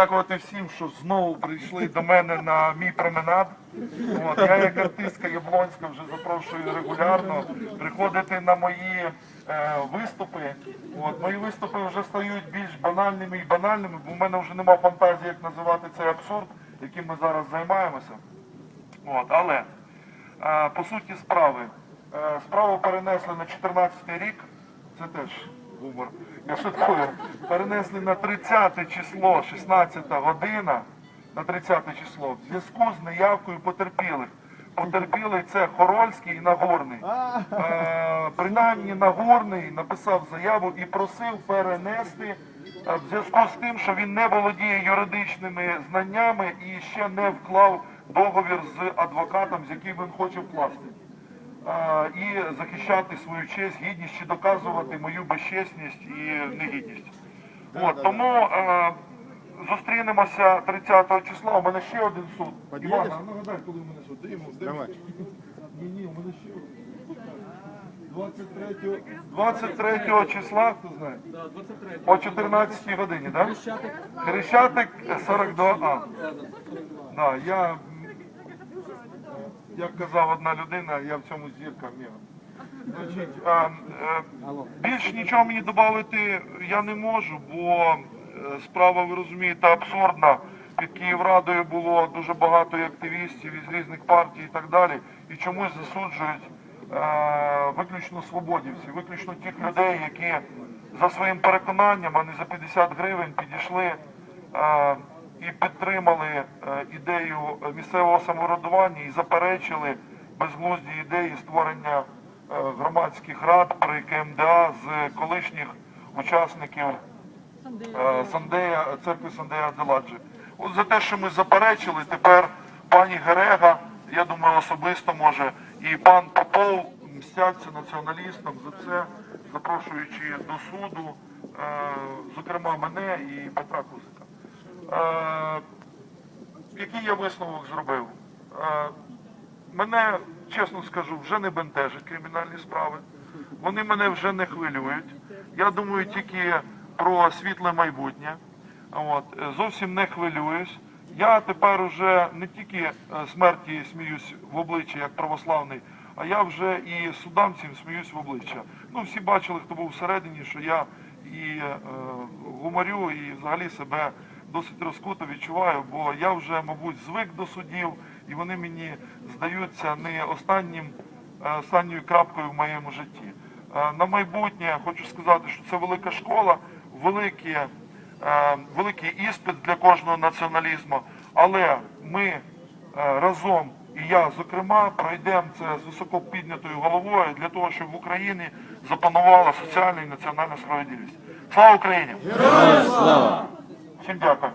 Дякувати всім, що знову прийшли до мене на мій променад. От, я як артистка Яблонська вже запрошую регулярно приходити на мої е, виступи. От, мої виступи вже стають більш банальними і банальними, бо в мене вже нема фантазії, як називати цей абсурд, яким ми зараз займаємося. От, але е, по суті справи. Е, справу перенесли на 14 рік. Це теж гумор. Я шуткую. Перенесли на 30 число, 16 година, на 30 число, в зв'язку з неявкою потерпілих. Потерпілий це Хорольський і Нагорний. Е, принаймні Нагорний написав заяву і просив перенести е, в зв'язку з тим, що він не володіє юридичними знаннями і ще не вклав договір з адвокатом, з яким він хоче вкласти. І захищати свою честь, гідність чи доказувати мою безчесність і негідність. От, тому е, зустрінемося 30 числа. У мене ще один суд. Іван, а нагадай, коли у мене суд? Дивимо, Ні, ні, у мене ще один. 23, 23 числа, хто знає? О 14 годині, так? Да? Хрещатик 42 А. Да, я, як казав одна людина, я в цьому зірка міга. Значить, а, е, більш нічого мені додати я не можу, бо е, справа, ви розумієте, абсурдна. Під Київрадою було дуже багато активістів із різних партій і так далі. І чомусь засуджують е, виключно свободівців, виключно тих людей, які за своїм переконанням, а не за 50 гривень підійшли е, і підтримали е, ідею місцевого самоврядування і заперечили безглузді ідеї створення е, громадських рад при КМДА з колишніх учасників е, Сандея, церкви Сандея Аделаджі. От за те, що ми заперечили, тепер пані Герега, я думаю, особисто може, і пан Попов мстяться націоналістам за це, запрошуючи до суду, зокрема мене і Петра Кузика. Е, який я висновок зробив? Е, мене, чесно скажу, вже не бентежать кримінальні справи. Вони мене вже не хвилюють. Я думаю тільки про світле майбутнє. От, зовсім не хвилююсь. Я тепер уже не тільки е, смерті сміюсь в обличчя як православний, а я вже і судам цим сміюсь в обличчя. Ну, всі бачили, хто був всередині, що я і е, гуморю, і взагалі себе досить розкуто відчуваю, бо я вже, мабуть, звик до судів, і вони мені здаються не останнім, е, останньою крапкою в моєму житті. Е, На майбутнє хочу сказати, що це велика школа, великі, е, великий іспит для кожного націоналізму, але ми разом і я, зокрема, пройдемо це з високо піднятою головою для того, щоб в Україні запанувала соціальна і національна справедливість. Слава Україні! Героям слава! Всім дякую.